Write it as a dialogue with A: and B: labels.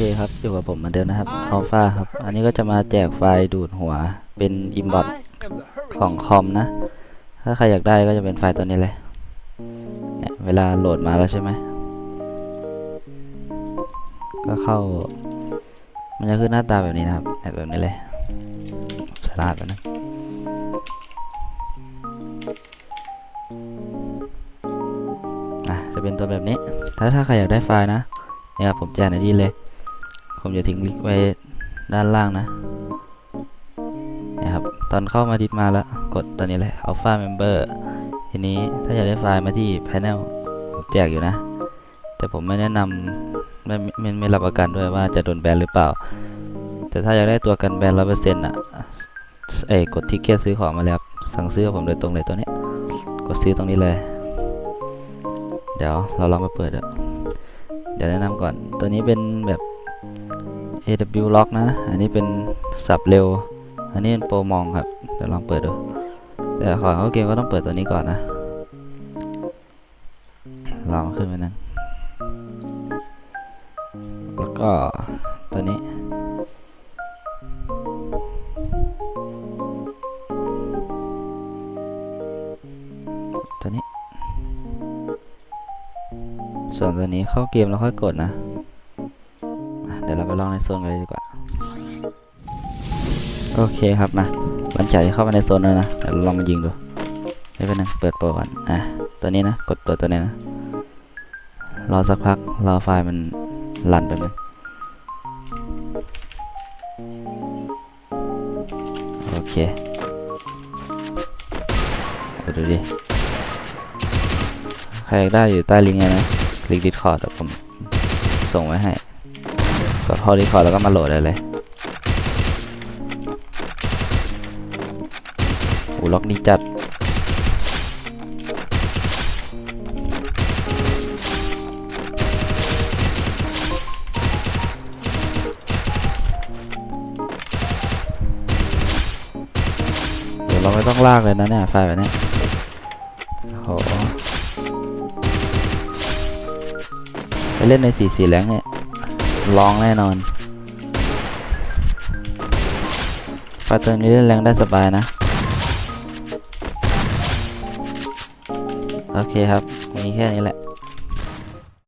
A: คครับอยู่กับผมเหมือนเดิมนะครับอัลฟาครับ อันนี้ก็จะมาแจกไฟล์ดูดหัวเป็นอิมบอ t ของคอมนะ ถ้าใครอยากได้ก็จะเป็นไฟล์ตัวนี้เลยเนี่ยเวลาโหลดมาแล้วใช่ไหม ก็เข้า มันจะขึ้นหน้าตาแบบนี้นะครับแบบนี้เลยสลาดไปนะจะเป็นตัวแบบนี้ ถ้าถ้าใครอยากได้ไฟล์นะเนี่ยผมแจกในที่เลย ผมจะทิ้งลิงก์ไว้ด้านล่างนะนี่ยครับตอนเข้ามาดิสมาแล้วกดตัวนี้เลย Alpha Member ทีนี้ถ้าอยากได้ไฟล์มาที่ Panel ผมแจกอยู่นะ แต่ผมไม่แนะนำไม่ไม่ไม่ไม่รับประกันด้วยว่าจะโดนแบนหรือเปล่า แต่ถ้าอยากได้ตัวกันแบนร้อยเปอร์เซ็นต์อะเอ้กดทิกเก็ตซื้อของมาเลยครับสั่งซื้อผมโดยตรงเลยตัวนี้กดซื้อตรงนี้เลย เดี๋ยวเราลองมาเปิดเดี๋ยวแนะนำก่อนตัวนี้เป็นแบบ AW Lock นะ อันนี้เป็นสับเร็ว อันนี้เป็นโปรมองครับเดี๋ยวลองเปิดดู แต่ก่อเข้าเกมก็ต้องเปิดตัวนี้ก่อนนะ ลองขึ้นไปนั่งแล้วก็ตัวนี้ ตัวนี้ ส่วนตัวนี้เข้าเกมแล้วค่อยกดนะ เดี๋ยวเราไปลองในโซนกันเลยดีกว่า โอเคครับมาหลังจากที่เข้ามาในโซนแล้วนะเดี๋ยวเราลองมายิงดูได้เป็นงเปิดโปรก่อนอะตัวนี้นะ กดตัวตัวนี้นะรอสักพักรอไฟล์มันรันไปบนึงโอเคเดี๋ยวดูดิใครอยากได้อยู่ใต้ลิงก์นะคลิกดิสคอร์ดผมส่งไว้ให้ กดเข้าดิสคอร์ดแล้วก็มาโหลดได้เลยโอ้ล็อกนี้จัดเดี๋ยวเราไม่ต้องลากเลยนะเนี่ยไฟแบบเนี้ยโอ้โหไปเล่นในสีสีแรงเนี่ย ร้องแน่นอนไฟตัวนี้เล่นแรงได้สบายนะ โอเคครับ มีแค่นี้แหละ